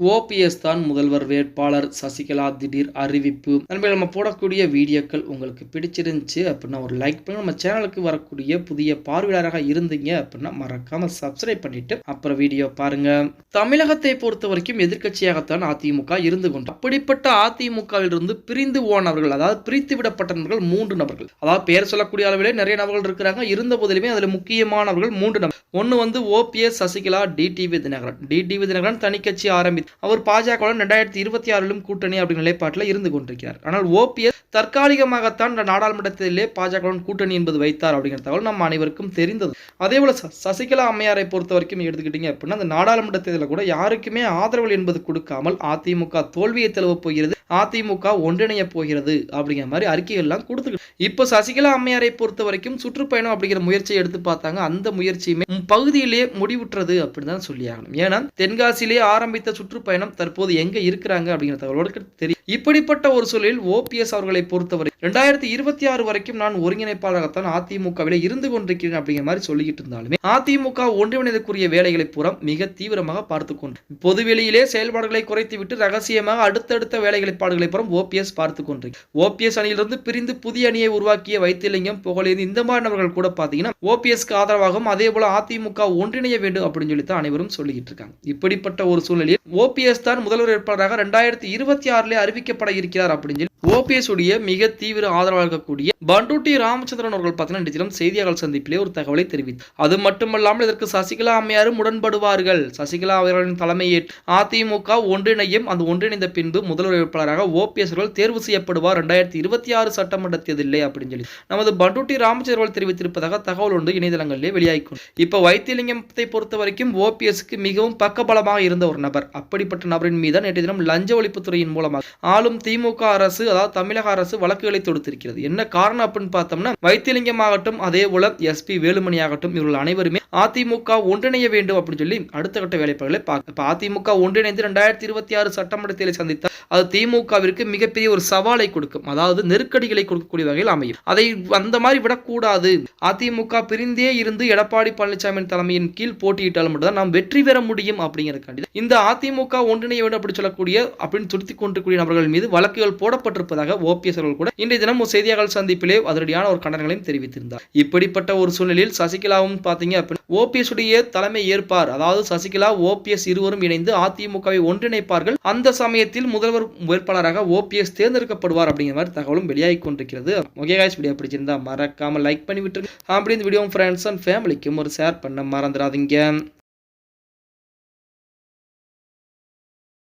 OPS தான் முதல்வர் வேட்பாளர் சசிகலா திடீர் அறிவிப்பு. நண்பர்கள் நம்ம போடக்கூடிய வீடியோக்கள் உங்களுக்கு பிடிச்சிருந்துச்சு அப்படின்னா ஒரு லைக் பண்ணி நம்ம சேனலுக்கு வரக்கூடிய புதிய பார்வையாளராக இருந்தீங்க அப்படின்னா மறக்காம சப்ஸ்கிரைப் பண்ணிட்டு அப்புறம் வீடியோ பாருங்க. தமிழகத்தை பொறுத்த வரைக்கும் எதிர்க்கட்சியாகத்தான் அதிமுக இருந்து கொண்டு. அப்படிப்பட்ட அதிமுகவில் இருந்து பிரிந்து போனவர்கள் அதாவது பிரித்து விடப்பட்டவர்கள் மூன்று நபர்கள். அதாவது பெயர் சொல்லக்கூடிய அளவிலே நிறைய நபர்கள் இருக்கிறாங்க. இருந்த போதிலுமே அதில் முக்கியமானவர்கள் மூன்று நபர். ஒன்று வந்து OPS Sasikala TTV Dhinakaran. TTV Dhinakaran தனிக்கட்சி ஆரம்பி அவர் பாஜகவுடன் ரெண்டாயிரத்தி இருபத்தி ஆறிலும் கூட்டணி அப்படிங்கிற நிலைப்பாட்டில் இருந்து கொண்டிருக்கிறார். ஆனால் ஓபிஎஸ் தற்காலிகமாகத்தான் நாடாளுமன்றத்திலே பாஜகவுடன் கூட்டணி என்பது வைத்தார் அப்படிங்கிற தகவல் நம்ம அனைவருக்கும் தெரிந்தது. அதே போல சசிகலா அம்மையாரை பொறுத்த வரைக்கும் எடுத்துக்கிட்டீங்க அப்படின்னா அந்த நாடாளுமன்ற தேர்தலில் கூட யாருக்குமே ஆதரவு என்பது கொடுக்காமல் அதிமுக தோல்வியை தழுவ போகிறது அதிமுக ஒன்றிணைய போகிறது அப்படிங்கிற மாதிரி அறிக்கைகள்லாம் கொடுத்து இப்போ சசிகலா அம்மையாரை பொறுத்த வரைக்கும் சுற்றுப்பயணம் அப்படிங்கிற முயற்சியை எடுத்து பார்த்தாங்க. அந்த முயற்சியுமே ம், பகுதியிலேயே முடிவுற்றது அப்படின்னு தான் சொல்லியாகணும். ஏன்னா தென்காசியிலே ஆரம்பித்த சுற்று சுற்றுப்பயணம் தற்போது எங்க இருக்கிறாங்க அப்படிங்கிற தகவலோடு தெரியும் இப்படிப்பட்ட ஒரு சூழலில் ஓபிஎஸ் அவர்களை பொறுத்தவரை ரெண்டாயிரத்தி இருபத்தி ஆறு வரைக்கும் நான் ஒருங்கிணைப்பாளராகத்தான் அதிமுகவில் இருந்து கொண்டிருக்கிறேன் அப்படிங்கிற மாதிரி சொல்லிக்கிட்டு இருந்தாலுமே அதிமுக ஒன்றிணைந்தக்கூடிய வேலைகளை புறம் மிக தீவிரமாக பார்த்து கொண்டு பொதுவெளியிலே செயல்பாடுகளை குறைத்துவிட்டு ரகசியமாக அடுத்தடுத்த வேலைகளை பாடுகளை புறம் ஓபிஎஸ் பார்த்து ஓபிஎஸ் அணியிலிருந்து பிரிந்து புதிய அணியை உருவாக்கிய வைத்தியலிங்கம் புகழேந்து இந்த மாதிரி நபர்கள் கூட பார்த்தீங்கன்னா ஓபிஎஸ்க்கு ஆதரவாகவும் அதே போல அதிமுக ஒன்றிணைய வேண்டும் அப்படின்னு சொல்லி தான் அனைவரும் சொல்லிக்கிட்டு இருக்காங்க. இப்படிப்பட்ட ஒரு சூழ்நிலையில் ஓபிஎஸ் தான் முதல்வர் வேட்பாளராக ரெண்டாயிரத்தி இருபத்தி ஆறிலே அறிவிக்கப்பட இருக்கிறார் அப்படின்னு சொல்லி ஓபிஎஸ் உடைய மிக தீவிர தீவிர ஆதரவாக இருக்கக்கூடிய பண்டூட்டி ராமச்சந்திரன் அவர்கள் பார்த்தீங்கன்னா இன்றைய செய்தியாளர் சந்திப்பிலே ஒரு தகவலை தெரிவித்தார். அது மட்டுமல்லாமல் இதற்கு சசிகலா அம்மையாரும் உடன்படுவார்கள். சசிகலா அவர்களின் தலைமையேற்று அதிமுக ஒன்றிணையும். அந்த ஒன்றிணைந்த பின்பு முதல்வர் வேட்பாளராக ஓபிஎஸ் அவர்கள் தேர்வு செய்யப்படுவார். ரெண்டாயிரத்தி இருபத்தி ஆறு சட்டமன்ற தேர்தலே அப்படின்னு சொல்லி. நமது பண்டூட்டி ராமச்சந்திரன் அவர்கள் தெரிவித்திருப்பதாக தகவல் ஒன்று இணையதளங்களிலே வெளியாகும் இப்போ வைத்தியலிங்கத்தை பொறுத்த வரைக்கும் ஓபிஎஸ்க்கு மிகவும் பக்கபலமாக இருந்த ஒரு நபர். அப்படிப்பட்ட நபரின் மீது நேற்று தினம் லஞ்ச ஒழிப்புத்துறையின் மூலமாக ஆளும் திமுக அரசு அதாவது தமிழக அரசு வழக்குகள் தொடுத்திருக்கிறது. என்ன காரணம் அப்படின்னு பார்த்தோம்னா வைத்தியலிங்கம் ஆகட்டும் அதே போல எஸ்பி வேலுமணி ஆகட்டும் இவர்கள் அனைவருமே அதிமுக ஒன்றிணைய வேண்டும் அப்படின்னு சொல்லி அடுத்த கட்ட வேலைப்பாடுகளை பார்க்க அதிமுக ஒன்றிணைந்து ரெண்டாயிரத்தி இருபத்தி ஆறு சட்டமன்ற தேர்தலை சந்தித்தால் அது திமுகவிற்கு மிகப்பெரிய ஒரு சவாலை கொடுக்கும். அதாவது நெருக்கடிகளை கொடுக்கக்கூடிய வகையில் அமையும். அதை அந்த மாதிரி விடக்கூடாது. அதிமுக பிரிந்தே இருந்து எடப்பாடி பழனிசாமி தலைமையின் கீழ் போட்டியிட்டால் மட்டும்தான் நாம் வெற்றி பெற முடியும் அப்படிங்கிறதுக்காண்டி இந்த அதிமுக ஒன்றிணைய வேண்டும் அப்படி சொல்லக்கூடிய அப்படின்னு துருத்தி கொண்டிருக்கூடிய நபர்கள் மீது வழக்குகள் போடப்பட்டிருப்பதாக ஓபிஎஸ் அவர்கள் கூட இன்றைய தினம் ஒரு செய்தியாளர் சந்திப்பிலே அதிரடியான ஒரு கண்டனங்களையும் தெரிவித்திருந்தார். இப்படிப்பட்ட ஒரு சூழ்நிலையில் சசிகலாவும் பார்த்தீங்க அப்படின்னா ஓபிஎஸ் உடைய தலைமை ஏற்பார் அதாவது சசிகலா ஓபிஎஸ் இருவரும் இணைந்து அதிமுகவை ஒன்றிணைப்பார்கள். அந்த சமயத்தில் முதல்வர் வேட்பாளராக ஓபிஎஸ் தேர்ந்தெடுக்கப்படுவார் அப்படிங்கிற மாதிரி தகவலும் வெளியாகி கொண்டிருக்கிறது. ஓகே காய்ஸ் வீடியோ பிடிச்சிருந்தா மறக்காம லைக் பண்ணி விட்டுருங்க அப்படி இந்த வீடியோ ஃப்ரெண்ட்ஸ் அண்ட் ஃபேமிலிக்கும் ஒரு ஷேர் பண்ண மறந்துடாதீங்க.